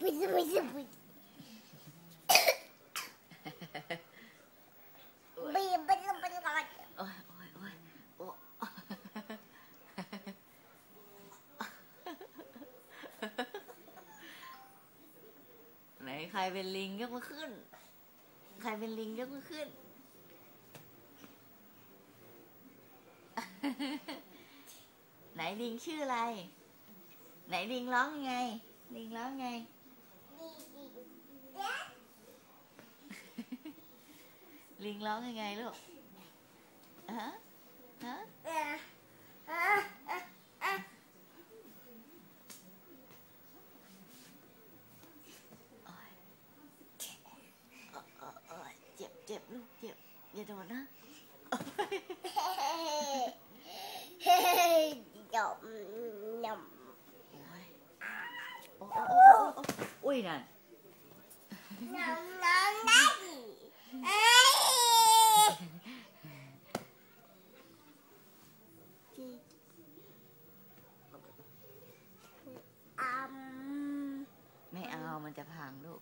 ปุ้ยปุ้ยปุ้ยบีบไปลงไปก่อนโอ้ยโอ้ยโอ้ยโอ้ไหนใครเป็นลิงยกมือขึ้น ใครเป็นลิงยกมือขึ้น ไหนลิงชื่ออะไร ไหนลิงร้องยังไง ลิงร้องไง ลิงร้องยังไงลูกฮะฮะ เออเออเออเออ โอ้ยโอ้โอ้โอ้ยเจ็บเจ็บลูกเจ็บ อย่าโดนนะ เฮ้ยหยมหยม โอ้ยโอ้โอ้โอ้โอ้โอ้อุ้ยนั่น มันจะพังลูก